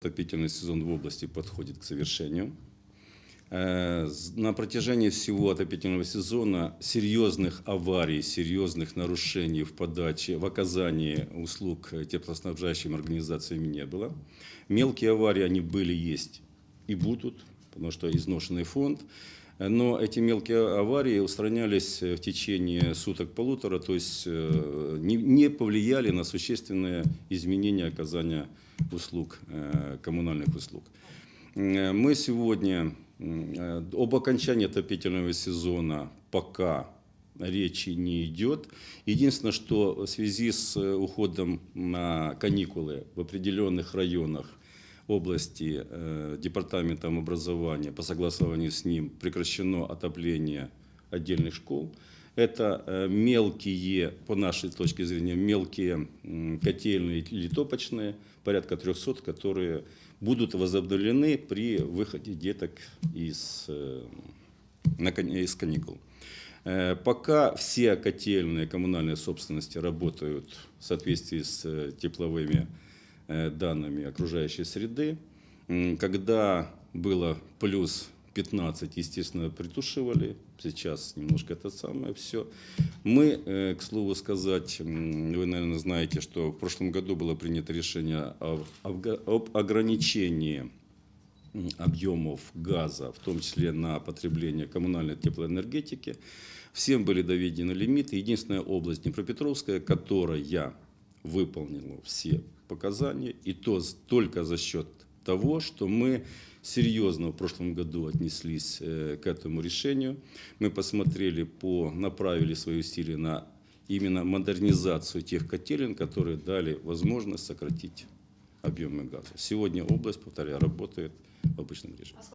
Отопительный сезон в области подходит к завершению. Э, На протяжении всего отопительного сезона серьезных аварий, серьезных нарушений в подаче, в оказании услуг теплоснабжающими организациями не было. Мелкие аварии, они были, есть и будут, потому что изношенный фонд. Но эти мелкие аварии устранялись э, в течение суток-полутора, то есть э, не, не повлияли на существенные изменения оказания услуг, э, коммунальных услуг. Мы сегодня об окончании отопительного сезона пока речи не идет. Единственное, что в связи с уходом на каникулы в определенных районах области э, департаментом образования по согласованию с ним прекращено отопление отдельных школ. Это э, мелкие, по нашей точке зрения, мелкие котельные или топочные, порядка 300, которые будут возобновлены при выходе деток из, э, из каникул. Пока все котельные коммунальные собственности работают в соответствии с тепловыми данными окружающей среды. Когда было плюс 15, естественно, притушивали. Сейчас немножко это самое все. Мы, э, к слову сказать, вы, наверное, знаете, что в прошлом году было принято решение об, ограничении объемов газа, в том числе на потребление коммунальной теплоэнергетики. Всем были доведены лимиты. Единственная область Днепропетровская, которая выполнила все показания, и то только за счет того, что мы серьезно в прошлом году отнеслись э, к этому решению. Мы посмотрели по, направили свои усилия на именно модернизацию тех котелен, которые дали возможность сократить объемы газа. Сегодня область, повторяю, работает в обычном режиме.